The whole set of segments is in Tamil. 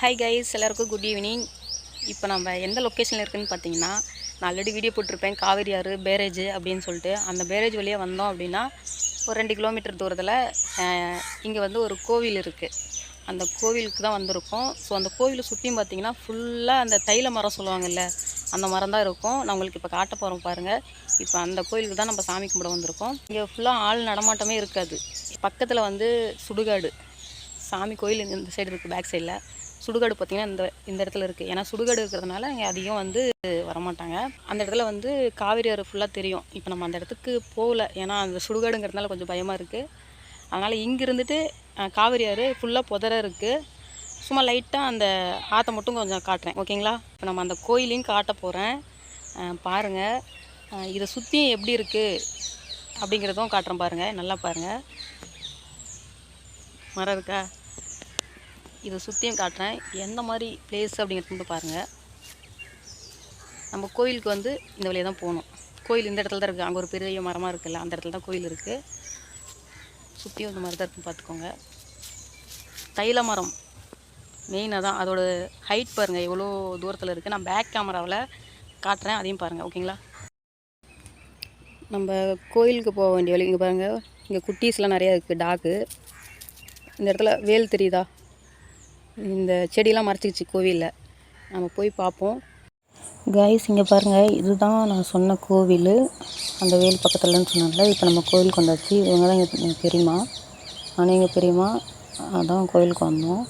ஹாய் கைஸ் எல்லாருக்கும் குட் ஈவினிங் இப்போ நம்ம எந்த லொக்கேஷனில் இருக்குன்னு பார்த்தீங்கன்னா நான் ஆல்ரெடி வீடியோ போட்டிருப்பேன். காவேரி ஆறு பேரேஜ் அப்படின்னு சொல்லிட்டு. அந்த பேரேஜ் வழியாக வந்தோம் அப்படின்னா ஒரு ரெண்டு கிலோமீட்டர் தூரத்தில் இங்கே வந்து ஒரு கோவில் இருக்குது அந்த கோவிலுக்கு தான் வந்திருக்கோம். ஸோ அந்த கோவிலை சுற்றியும் பார்த்தீங்கன்னா ஃபுல்லாக அந்த தைல மரம் சொல்லுவாங்கல்ல அந்த மரம் தான் இருக்கும். நான் உங்களுக்கு இப்போ காட்ட போகிறோம் பாருங்கள் இப்போ அந்த கோயிலுக்கு தான் நம்ம சாமி கும்பிட வந்திருக்கோம். இங்கே ஃபுல்லாக ஆள் நடமாட்டமே இருக்காது. பக்கத்தில் வந்து சுடுகாடு. சாமி கோயில் இந்த- இந்த சைடு இருக்குது பேக் சைடில் சுடுகாடு பார்த்திங்கன்னா இந்த இந்த இடத்துல இருக்குது ஏன்னா சுடுகாடு இருக்கிறதுனால இங்கே அதிகம் வந்து வரமாட்டாங்க. அந்த இடத்துல வந்து காவிரி ஆறு ஃபுல்லாக தெரியும். இப்போ நம்ம அந்த இடத்துக்கு போகல. ஏன்னா அந்த சுடுகாடுங்கிறதுனால கொஞ்சம் பயமாக இருக்குது அதனால் இங்கே இருந்துட்டு காவிரி ஆறு ஃபுல்லாக புதற இருக்குது சும்மா லைட்டாக அந்த ஆற்றை மட்டும் கொஞ்சம் காட்டுறேன். ஓகேங்களா? இப்போ நம்ம அந்த கோயிலையும் காட்ட போகிறேன் பாருங்கள் இதை சுற்றி எப்படி இருக்குது அப்படிங்கிறதும் காட்டுறேன் பாருங்கள் நல்லா பாருங்கள் மரம் இருக்கா? இதை சுற்றியும் காட்டுறேன். எந்த மாதிரி பிளேஸ் அப்படிங்கிறது மட்டும் பாருங்கள் நம்ம கோயிலுக்கு வந்து இந்த வழியாக தான் போகணும். கோயில் இந்த இடத்துல தான் இருக்குது அங்கே ஒரு பெரிய மரமாக இருக்குல்ல அந்த இடத்துல தான் கோயில் இருக்குது சுற்றியும் இந்த மாதிரி தான் இருக்கும் பார்த்துக்கோங்க. தைல மரம். மெயினாக தான் அதோட ஹைட் பாருங்கள் எவ்வளோ தூரத்தில் இருக்குது நான் பேக் கேமராவில் காட்டுறேன். அதையும் பாருங்கள் ஓகேங்களா நம்ம கோயிலுக்கு போக வேண்டிய வழி இங்கே பாருங்கள் இங்கே குட்டீஸ்லாம் நிறையா இருக்குது டாக்கு இந்த இடத்துல வேல் தெரியுதா? இந்த செடியெலாம் மறைச்சிக்கிச்சு கோவிலில். நம்ம போய் பார்ப்போம். கைஸ் இங்கே பாருங்கள் இதுதான் நான் சொன்ன கோவில். அந்த வேல் பக்கத்துலன்னு சொன்னால இப்போ நம்ம கோவிலுக்கு வந்தாச்சு. இவங்க தான் எங்கள் பெரியம்மா. நானும் எங்கள் பெரியம்மா அதான் கோவிலுக்கு வந்தோம்.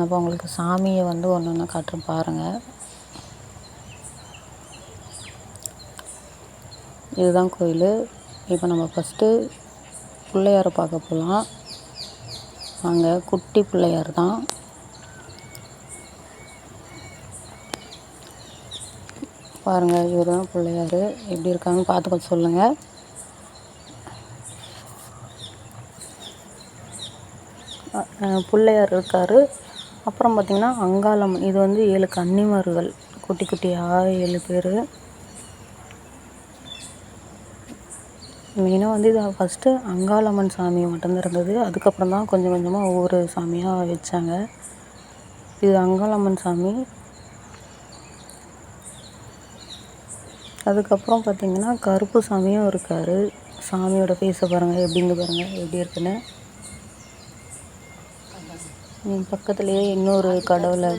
அப்போ உங்களுக்கு சாமியை வந்து ஒன்று ஒன்றா காட்டுறேன் பாருங்கள் இதுதான் கோயில் இப்போ நம்ம ஃபஸ்ட்டு பிள்ளையாரை பார்க்க போகலாம் வாங்க குட்டி பிள்ளையார் தான். பாருங்கள் இவர் தான் பிள்ளையார். எப்படி இருக்காங்கன்னு பார்த்து கொஞ்சம் சொல்லுங்கள் பிள்ளையார் இருக்கார். அப்புறம் பார்த்திங்கன்னா அங்காளம்மன். இது வந்து ஏழு கன்னிமார்கள். குட்டி குட்டியாக ஏழு பேர். மெயினாக வந்து இது ஃபஸ்ட்டு அங்காளம்மன் சாமி மட்டும்தான் இருந்தது. அதுக்கப்புறம் தான் கொஞ்சம் கொஞ்சமாக ஒவ்வொரு சாமியாக வச்சாங்க. இது அங்காளம்மன் சாமி. அதுக்கப்புறம் பார்த்திங்கன்னா கருப்பு சாமியும் இருக்கார். சாமியோட ஃபேஸை பாருங்கள் எப்படிங்க பாருங்கள் எப்படி இருக்குன்னு. பக்கத்துலேயே இன்னொரு கடவுளை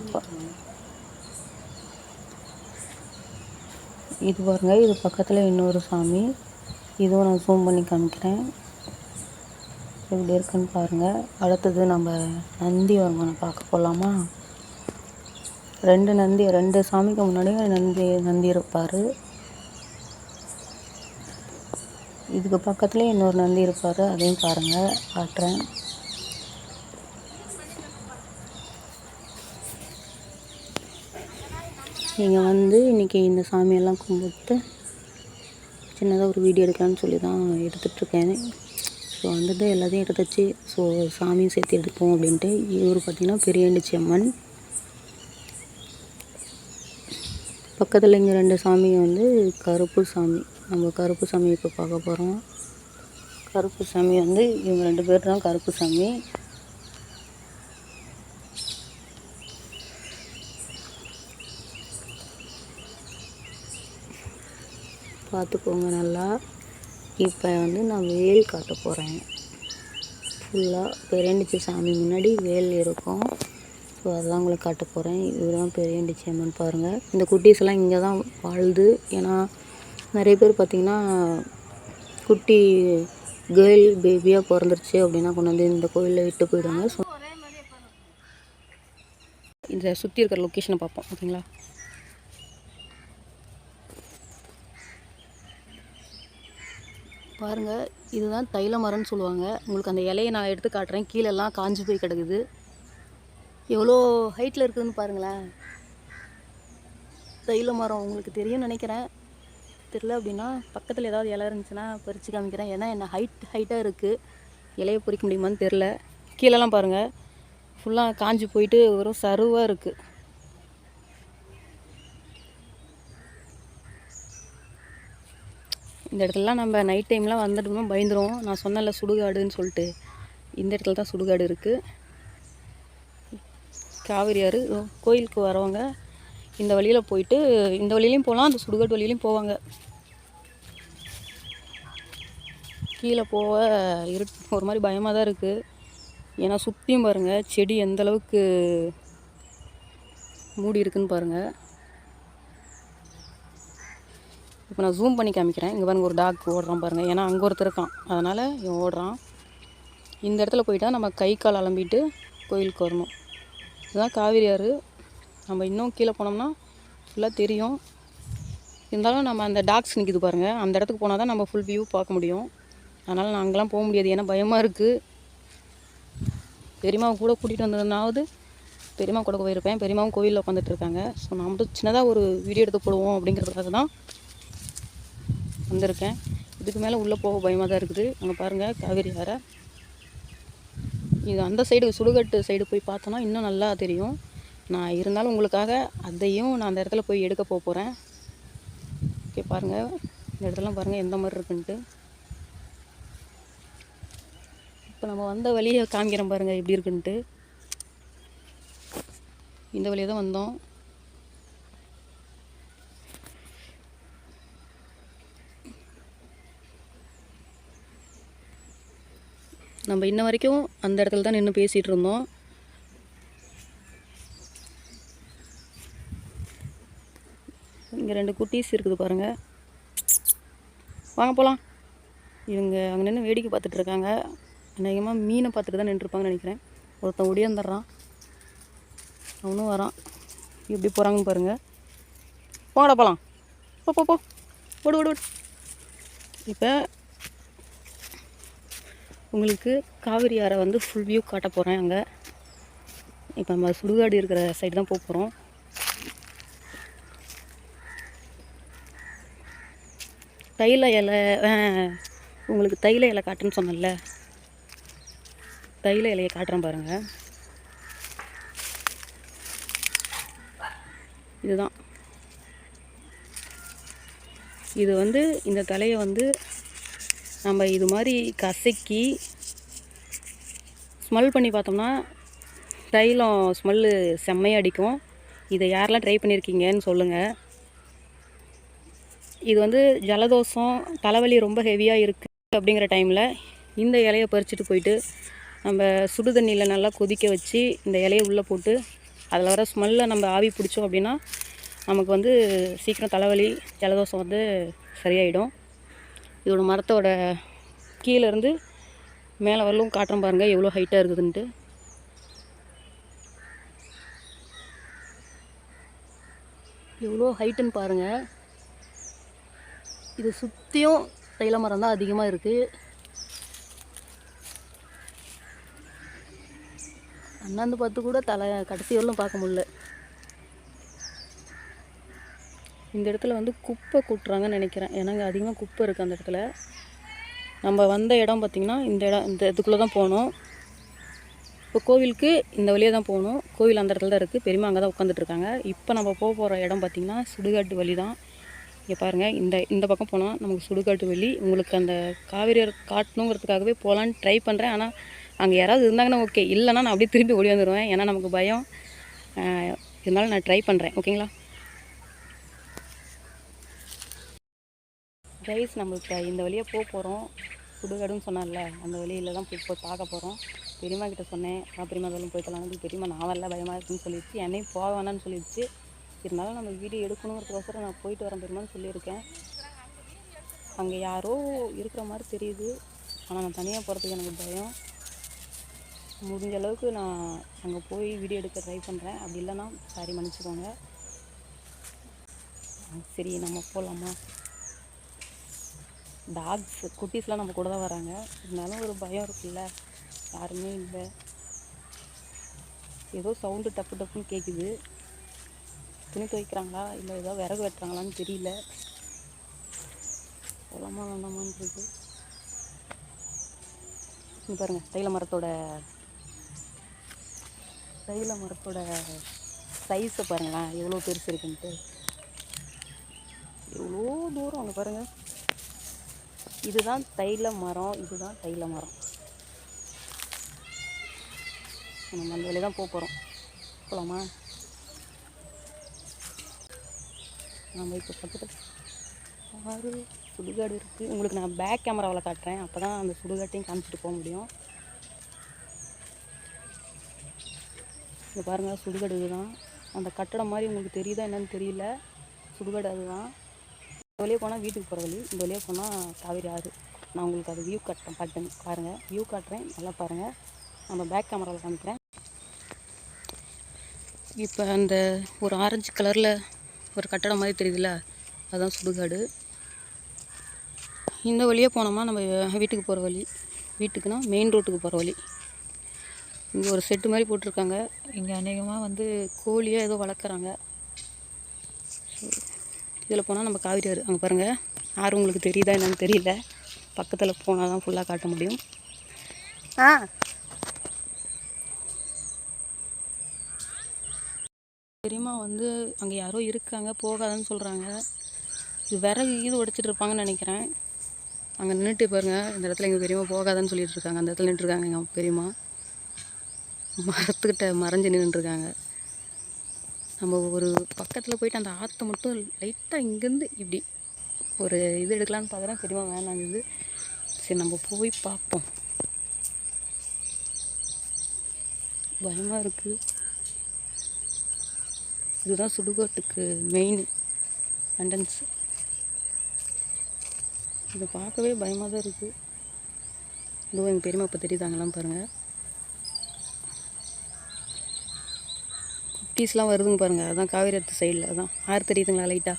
இது பாருங்கள் இது பக்கத்தில் இன்னொரு சாமி. இதுவும் நான் ஜூம் பண்ணி காமிக்கிறேன். எப்படி இருக்குன்னு பாருங்கள் அடுத்தது நம்ம நந்தி வருமானம் பார்க்க போகலாமா ரெண்டு நந்தி ரெண்டு சாமிக்கு முன்னாடியும் நந்தி நந்தி இருப்பார். இதுக்கு பக்கத்துலேயே இன்னொரு நந்தி இருப்பார். அதையும் பாருங்கள் காட்டுறேன். நீங்கள் வந்து இன்றைக்கி இந்த சாமியெல்லாம் கும்பிட்டு சின்னதாக ஒரு வீடியோ எடுக்கலாம்னு சொல்லி தான் எடுத்துகிட்ருக்கேன் ஸோ வந்துட்டு எல்லாத்தையும் எடுத்துச்சு. ஸோ சாமியும் சேர்த்து எடுப்போம் அப்படின்ட்டு. இவர் பார்த்திங்கன்னா பெரியாண்டிச்சி அம்மன். பக்கத்தில் இங்கே ரெண்டு சாமி வந்து கருப்பு சாமி. நம்ம கருப்பு சாமி இப்போ பார்க்க போகிறோம் கருப்பு சாமி வந்து இவங்க ரெண்டு பேர் தான் கருப்பு சாமி. பார்த்துக்கோங்க நல்லா. இப்போ வந்து நான் வேல் காட்ட போகிறேன் ஃபுல்லாக பெரியண்டிச்சி சாமி முன்னாடி வேல் இருக்கும். ஸோ அதெல்லாம் உங்களுக்கு காட்ட போகிறேன் இதுதான் பெரியண்டிச்சி அம்மன் பாருங்கள் இந்த குட்டீஸ் எல்லாம் இங்கே தான் வாழுது ஏன்னா நிறைய பேர் பார்த்திங்கன்னா குட்டி கேர்ள் பேபியாக பிறந்துருச்சு அப்படின்னா கொண்டு வந்து இந்த கோயிலில் விட்டு போயிடுவாங்க. ஸோ இந்த சுற்றி இருக்கிற லொக்கேஷனை பார்ப்போம். ஓகேங்களா பாருங்கள் இதுதான் தைல மரம்னு சொல்லுவாங்க. உங்களுக்கு அந்த இலையை நான் எடுத்து காட்டுறேன். கீழெல்லாம் காஞ்சி போய் கிடக்குது. எவ்வளோ ஹைட்டில் இருக்குதுன்னு பாருங்களேன். தைல மரம் உங்களுக்கு தெரியும்னு நினைக்கிறேன். தெரில அப்படின்னா பக்கத்தில் ஏதாவது இலை இருந்துச்சுன்னா பறித்து காமிக்கிறேன். ஏன்னா என்ன ஹைட் ஹைட்டாக இருக்குது இலையை பொறிக்க முடியுமான்னு தெரில கீழெல்லாம் பாருங்கள் ஃபுல்லாக காஞ்சு போயிட்டு வெறும் சருவாக இருக்குது இந்த இடத்துலலாம் நம்ம நைட் டைம்லாம் வந்துட்டோம்னா பயந்துடும் நான் சொன்னல சுடுகாடுன்னு சொல்லிட்டு. இந்த இடத்துல தான் சுடுகாடு இருக்குது காவிரி ஆறு கோயிலுக்கு வரவங்க இந்த வழியில் போயிட்டு இந்த வழியிலையும் போகலாம் அந்த சுடுகாட்டு வழியிலையும் போவாங்க. கீழே போக இரு ஒரு மாதிரி பயமாக தான் இருக்குது ஏன்னா சுற்றியும் பாருங்கள் செடி எந்த அளவுக்கு மூடி இருக்குன்னு பாருங்கள் இப்போ நான் ஜூம் பண்ணி காமிக்கிறேன். இங்கே பாருங்கள் ஒரு டாக் ஓடுறான் பாருங்கள் ஏன்னா அங்கே ஒருத்தர் இருக்கான். அதனால் இவன் ஓடுறான். இந்த இடத்துல போயிட்டால் நம்ம கை கால் அலம்பிட்டு கோயிலுக்கு வரணும். இதுதான் காவிரி ஆறு. நம்ம இன்னும் கீழே போனோம்னா ஃபுல்லாக தெரியும். இருந்தாலும் நம்ம அந்த டாக்ஸ் நிற்கிது பாருங்கள் அந்த இடத்துக்கு போனால் தான் நம்ம ஃபுல் வியூ பார்க்க முடியும். அதனால் நான் அங்கெல்லாம் போக முடியாது. ஏன்னா பயமாக இருக்குது பெரியம்மாவை கூட கூட்டிகிட்டு வந்ததுனாவது பெரியம்மா கூட போயிருப்பேன். பெரியம்மாவும் கோயிலில் உட்காந்துட்டு இருக்காங்க. ஸோ நான் மட்டும் சின்னதாக ஒரு வீடியோ எடுத்து போடுவோம் அப்படிங்கிறதுக்காக தான் வந்திருக்கேன். இதுக்கு மேலே உள்ளே போக பயமாக தான் இருக்குது. அங்கே பாருங்கள் காவேரி ஆறை இது அந்த சைடு சுடுகட்டு சைடு போய் பார்த்தோன்னா இன்னும் நல்லா தெரியும். நான் இருந்தாலும் உங்களுக்காக அதையும் நான் அந்த இடத்துல போய் எடுக்க போக போகிறேன் ஓகே பாருங்கள் இந்த இடத்துலாம் பாருங்கள் எந்த மாதிரி இருக்குன்ட்டு. இப்போ நம்ம வந்த வழியை காமிக்கிறேன் பாருங்கள் எப்படி இருக்குன்ட்டு. இந்த வழியை தான் வந்தோம். நம்ம இன்ன வரைக்கும் அந்த இடத்துல தான் நின்று பேசிகிட்டு இருந்தோம். இங்கே ரெண்டு குட்டீஸ் இருக்குது பாருங்கள் வாங்க போகலாம் இவங்க அங்கே நின்று வேடிக்கை பார்த்துட்ருக்காங்க அநேகமாக மீனை பார்த்துட்டு தான் நின்றுருப்பாங்கன்னு நினைக்கிறேன். ஒருத்தன் ஒடியாந்துடுறான் அவனும் வரான். எப்படி போகிறாங்கன்னு பாருங்கள் போங்கடா போகலாம் போ போ போ. ஓடு ஓடு ஓடு. இப்போ உங்களுக்கு காவிரி ஆறை வந்து ஃபுல் வியூ காட்ட போகிறேன் அங்கே. இப்போ நம்ம சுடுகாடு இருக்கிற சைடு தான் போக போகிறோம் தைல இலை உங்களுக்கு தைல இலை காட்டுன்னு சொன்னேன்ல. தைல இலையை காட்டுறேன் பாருங்கள் இதுதான். இது வந்து இந்த தலையை வந்து நம்ம இது மாதிரி கசக்கி ஸ்மெல் பண்ணி பார்த்தோம்னா தைலம் ஸ்மெல்லு செம்மையாக அடிக்கும். இதை யாரெல்லாம் ட்ரை பண்ணியிருக்கீங்கன்னு சொல்லுங்கள் இது வந்து ஜலதோஷம் தலைவலி ரொம்ப ஹெவியாக இருக்குது அப்படிங்கிற டைமில் இந்த இலையை பறிச்சுட்டு போயிட்டு நம்ம சுடு தண்ணியில் நல்லா கொதிக்க வச்சு இந்த இலையை உள்ளே போட்டு அதில் வர ஸ்மெல்லை நம்ம ஆவி பிடிச்சோம் அப்படின்னா நமக்கு வந்து சீக்கிரம் தலைவலி ஜலதோஷம் வந்து சரியாயிடும். இதோட மரத்தோட கீழே இருந்து மேலே வரலும் காட்டுறோம் பாருங்கள் எவ்வளோ ஹைட்டாக இருக்குதுன்ட்டு. எவ்வளோ ஹைட்டுன்னு பாருங்கள் இது சுற்றியும் தைல மரம் தான் அதிகமாக இருக்குது அண்ணாந்து பார்த்து கூட தலை கடைசி வரலும் பார்க்க முடியல. இந்த இடத்துல வந்து குப்பை கூட்டுறாங்கன்னு நினைக்கிறேன். ஏன்னா இங்கே அதிகமாக குப்பை இருக்குது அந்த இடத்துல. நம்ம வந்த இடம் பார்த்திங்கன்னா இந்த இடம் இந்த இதுக்குள்ளே தான் போகணும் இப்போ கோவிலுக்கு இந்த வழியாக தான் போகணும் கோவில் அந்த இடத்துல தான் இருக்குது பெரியமா அங்கே தான் உட்காந்துட்ருக்காங்க இப்போ நம்ம போக போகிற இடம் பார்த்திங்கன்னா சுடுகாட்டு வழி தான். இங்கே பாருங்கள் இந்த இந்த பக்கம் போனால் நமக்கு சுடுகாட்டு வழி. உங்களுக்கு அந்த காவிரி காட்டணுங்கிறதுக்காகவே போகலான்னு ட்ரை பண்ணுறேன் ஆனால் அங்கே யாராவது இருந்தாங்கன்னா ஓகே இல்லைன்னா நான் அப்படியே திரும்பி ஓடி வந்துடுவேன் ஏன்னா நமக்கு பயம். இருந்தாலும் நான் ட்ரை பண்ணுறேன் ஓகேங்களா கைஸ் நம்ம இப்போ இந்த வழியாக போக போகிறோம் சுடுகாடுன்னு சொன்னார்ல அந்த வழியில் தான் போய் போய் பார்க்க போகிறோம் பெரியம்மா கிட்ட சொன்னேன் நான் பெரியம்மா வேலையும் போய்க்கலாம் பெரியம்மா நான் வரல பயமாக இருக்குன்னு சொல்லிடுச்சு. என்னையும் போக வேணாம்னு சொல்லிடுச்சு. இருந்தாலும் நம்ம வீடியோ எடுக்கணுங்கிறதுக்கோசரம் நான் போயிட்டு வரேன் பெரியமான்னு சொல்லியிருக்கேன். அங்கே யாரோ இருக்கிற மாதிரி தெரியுது. ஆனால் நான் தனியாக போகிறதுக்கு எனக்கு பயம். முடிஞ்ச அளவுக்கு நான் அங்கே போய் வீடியோ எடுக்க ட்ரை பண்ணுறேன் அப்படி இல்லைன்னா சாரி மன்னிச்சுக்கோங்க. ஆ, சரி நம்ம போகலாமா டாக்ஸ் குட்டீஸ்லாம் நம்ம கூட தான் வராங்க. இருந்தாலும் ஒரு பயம் இருக்குல்ல. யாருமே இல்லை. ஏதோ சவுண்டு டப்பு டப்புன்னு கேட்குது துணி துவைக்கிறாங்களா? இல்லை ஏதோ விறகு வெட்டுறாங்களான்னு தெரியல. போகலாமா வேண்டாமான்னு இருக்கு. இங்க தைல மரத்தோட தைல மரத்தோட சைஸை பாருங்களேன். எவ்வளோ பெருசு இருக்குன்ட்டு. எவ்வளோ தூரம் அங்கே பாருங்கள் இதுதான் தைல மரம் இதுதான் தைல மரம். நம்ம அந்த வழி தான் போக போகிறோம் போகலாமா நம்ம இப்போ பக்கத்தில் ஆறு சுடுகாடு இருக்குது உங்களுக்கு நான் பேக் கேமராவில் காட்டுறேன். அப்போ தான் அந்த சுடுகாட்டையும் காமிச்சிட்டு போக முடியும். இங்கே பாருங்கள் சுடுகாடு இதுதான். அந்த கட்டடம் மாதிரி உங்களுக்கு தெரியுதா என்னன்னு தெரியல. சுடுகாடு அதுதான். இந்த வழியாக போனால் வீட்டுக்கு போகிற வழி இந்த வழியாக போனால் காவேரி ஆறு. நான் உங்களுக்கு அது வியூ காட்டுறேன். பாட்டுங்க பாருங்கள் வியூ காட்டுறேன். நல்லா பாருங்கள் நம்ம பேக் கேமராவில் காமிக்கிறேன். இப்போ அந்த ஒரு ஆரஞ்சு கலரில் ஒரு கட்டடம் மாதிரி தெரியுதுல்ல? அதுதான் சுடுகாடு. இந்த வழியாக போனோமா நம்ம வீட்டுக்கு போகிற வழி. வீட்டுக்குனா மெயின் ரோட்டுக்கு போகிற வழி. இங்கே ஒரு செட்டு மாதிரி போட்டிருக்காங்க. இங்கே அநேகமாக வந்து கோழியாக ஏதோ வளர்க்குறாங்க. இதில் போனால் நம்ம காவிரி ஆறு அங்கே பாருங்கள் ஆறு உங்களுக்கு தெரியுதா என்னன்னு தெரியல. பக்கத்தில் போனால் தான் ஃபுல்லாக காட்ட முடியும். ஆ. பெரியம்மா வந்து அங்கே யாரோ இருக்காங்க போகாதன்னு சொல்கிறாங்க இது விறகு இது உடைச்சிட்டு இருப்பாங்கன்னு நினைக்கிறேன். அங்கே நின்றுட்டு பாருங்கள் இந்த இடத்துல எங்கள் பெரியம்மா போகாதன்னு சொல்லிட்டு இருக்காங்க. அந்த இடத்துல நின்றுருக்காங்க எங்கள் பெரியம்மா. மரத்துக்கிட்ட மறைஞ்சு நின்றுருக்காங்க நம்ம ஒரு பக்கத்தில் போயிட்டு அந்த ஆற்றை மட்டும் லைட்டாக இங்கேருந்து இப்படி ஒரு இது எடுக்கலான்னு பார்க்குறேன் பெரியம்மா வேணாங்குது. சரி நம்ம போய் பார்ப்போம். பயமாக இருக்குது இதுதான் சுடுகாட்டுக்கு மெயின் என்ட்ரன்ஸ் இதை பார்க்கவே பயமாக தான் இருக்குது இதுவும் எங்கள் பெரியம்மா இப்போ தெரியுதாங்களாம் பாருங்கள் குட்டீஸ்லாம் வருதுங்க பாருங்கள் அதான் காவேரி ஆற்று சைடில் அதான். ஆறு தெரியுதுங்களா லைட்டாக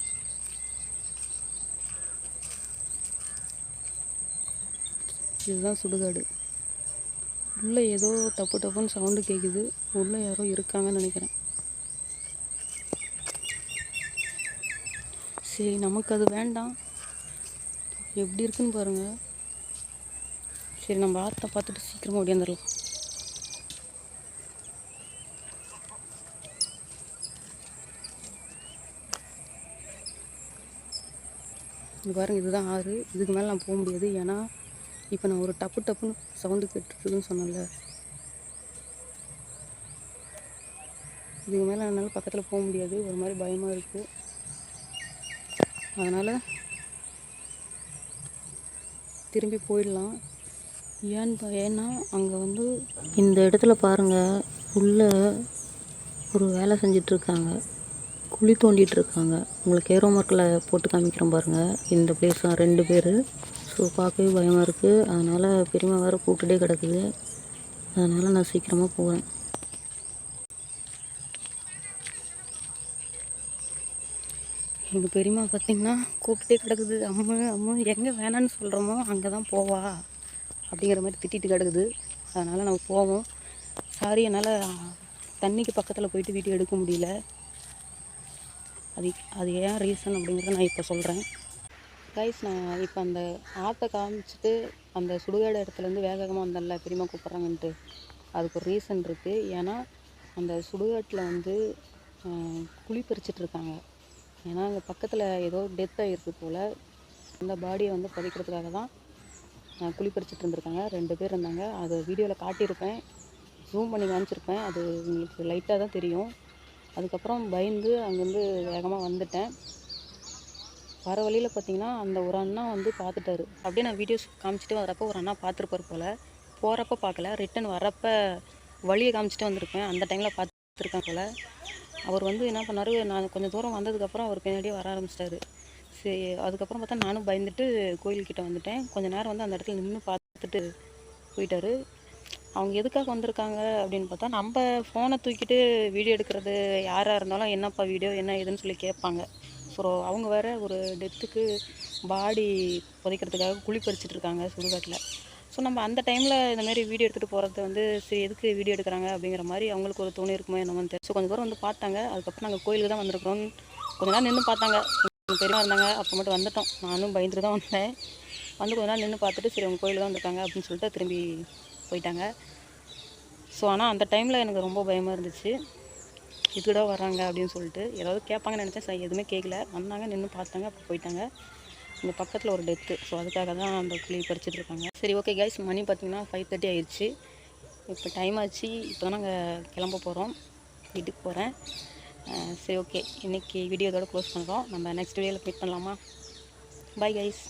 இதுதான் சுடுகாடு. உள்ளே ஏதோ டப்பு டப்புன்னு சவுண்டு கேட்குது உள்ளே யாரோ இருக்காங்கன்னு நினைக்கிறேன். சரி நமக்கு அது வேண்டாம். எப்படி இருக்குன்னு பாருங்கள் சரி நம்ம ஆற்றை பார்த்துட்டு சீக்கிரமாக ஓடியாந்துடலாம். இது பாருங்க இதுதான் ஆறு. இதுக்கு மேலே நான் போக முடியாது. ஏன்னா இப்போ நான் ஒரு டப்பு டப்புன்னு சவுண்டு கேட்டுருக்குதுன்னு சொன்னேன்ல. இதுக்கு மேலே என்னால் பக்கத்தில் போக முடியாது. ஒரு மாதிரி பயமாக இருக்குது அதனால் திரும்பி போயிடலாம். ஏன்னு பா ஏன்னா அங்கே வந்து இந்த இடத்துல பாருங்கள் உள்ள ஒரு வேலை செஞ்சிட்ருக்காங்க குழி தோண்டிட்டு இருக்காங்க உங்களுக்கு ஏரோ மார்க்கில் போட்டு காமிக்கிறோம் பாருங்கள் இந்த பிளேஸ் தான் ரெண்டு பேர். ஸோ பார்க்கவே பயமாக இருக்குது அதனால் பெரியம்மா வேறு கூப்பிட்டுட்டே கிடக்குது. அதனால் நான் சீக்கிரமாக போவேன் எங்கள் பெரியம்மா பார்த்தீங்கன்னா கூப்பிட்டே கிடக்குது. அம்மா அம்மா எங்கே வேணான்னு சொல்கிறோமோ அங்கே தான் போவா அப்படிங்கிற மாதிரி திட்டிட்டு கிடக்குது. அதனால் நம்ம போவோம். சாரி என்னால் தண்ணிக்கு பக்கத்தில் போயிட்டு வீடியோ எடுக்க முடியல. அது அது ஏன் ரீசன் அப்படிங்கிறத நான் இப்போ சொல்கிறேன் கைஸ் நான் இப்போ அந்த ஆற்றை காமிச்சிட்டு அந்த சுடுகாடு இடத்துலேருந்து வேகமாக வந்தேன்ல பெரியம்மா கூப்பிட்றாங்கன்ட்டு. அதுக்கு ஒரு ரீசன் இருக்குது ஏன்னா அந்த சுடுகாட்டில் வந்து குழி பறிச்சிட்டு இருக்காங்க. ஏன்னா அங்கே பக்கத்தில் ஏதோ டெத் ஆகிருக்கு போல். அந்த பாடியை வந்து பதிக்கிறதுக்காக தான் குழி பறிச்சிட்டு இருந்திருக்காங்க. ரெண்டு பேர் இருந்தாங்க. அதை வீடியோவில் காட்டியிருப்பேன். ஜூம் பண்ணி காமிச்சிருப்பேன். அது உங்களுக்கு லைட்டாக தான் தெரியும். அதுக்கப்புறம் பயந்து அங்கேருந்து வேகமாக வந்துட்டேன். வர வழியில் பார்த்தீங்கன்னா அந்த ஒரு அண்ணா வந்து பார்த்துட்டாரு அப்படியே நான் வீடியோஸ் காமிச்சிட்டு வரப்போ ஒரு அண்ணா பார்த்துருப்பார் போல். போகிறப்ப பார்க்கல ரிட்டன் வரப்ப வழியை காமிச்சிட்டு வந்திருப்பேன். அந்த டைமில் பார்த்துருக்கேன் போல். அவர் வந்து என்ன பண்ணார் நான் கொஞ்சம் தூரம் வந்ததுக்கப்புறம் அவர் பின்னாடியே வர ஆரம்பிச்சிட்டாரு. சரி அதுக்கப்புறம் பார்த்தா நானும் பயந்துட்டு கோயில்கிட்ட வந்துட்டேன். கொஞ்சம் நேரம் வந்து அந்த இடத்துல நின்று பார்த்துட்டு போயிட்டாரு. அவங்க எதுக்காக வந்திருக்காங்க அப்படின்னு பார்த்தா நம்ம ஃபோனை தூக்கிட்டு வீடியோ எடுக்கிறது யாராக இருந்தாலும் என்னப்பா வீடியோ என்ன ஏதுன்னு சொல்லி கேட்பாங்க. ஸோ அவங்க வேறு ஒரு டெத்துக்கு பாடி புதைக்கிறதுக்காக குழி பறிச்சிட்டு இருக்காங்க சுடுகாட்டில். ஸோ நம்ம அந்த டைமில் இந்தமாரி வீடியோ எடுத்துகிட்டு போகிறது வந்து சரி எதுக்கு வீடியோ எடுக்கிறாங்க அப்படிங்கிற மாதிரி அவங்களுக்கு ஒரு துணி இருக்குமோ என்னமோன்னு தெரியும் ஸோ கொஞ்சம் தூரம் வந்து பார்த்தாங்க. அதுக்கப்புறம் நாங்கள் கோயிலுக்கு தான் வந்திருக்கிறோம். கொஞ்ச நேரம் நின்று பார்த்தாங்க. எங்கள் இருந்தாங்க. அப்போ மட்டும் வந்துட்டோம். நானும் பயந்துட்டு தான் வந்தேன். வந்து கொஞ்ச நாள் நின்று பார்த்துட்டு சரி அவங்க கோயிலுக்கு தான் வந்திருக்காங்க அப்படின்னு சொல்லிட்டு திரும்பி போயிட்டாங்க. ஸோ ஆனால் அந்த டைமில் எனக்கு ரொம்ப பயமாக இருந்துச்சு. இதுக்கூட வராங்க அப்படின்னு சொல்லிட்டு. ஏதாவது கேட்பாங்கன்னு நினச்சேன். சரி எதுவுமே கேட்கல. வந்தாங்க நின்று பார்த்தாங்க அப்போ போயிட்டாங்க. இந்த பக்கத்தில் ஒரு டெத்து ஸோ அதுக்காக தான் அந்த கிளி பறிச்சுட்டு இருக்காங்க. சரி ஓகே கைஸ் மணி பார்த்தீங்கன்னா ஃபைவ் தேர்ட்டி ஆயிடுச்சு இப்போ டைம் ஆச்சு. இப்போ தான் நாங்கள் கிளம்ப போகிறோம் வீட்டுக்கு போகிறேன் சரி ஓகே இன்றைக்கி வீடியோ இதோட க்ளோஸ் பண்ணுறோம் நம்ம நெக்ஸ்ட் வீடியோவில் மீட் பண்ணலாமா? Bye guys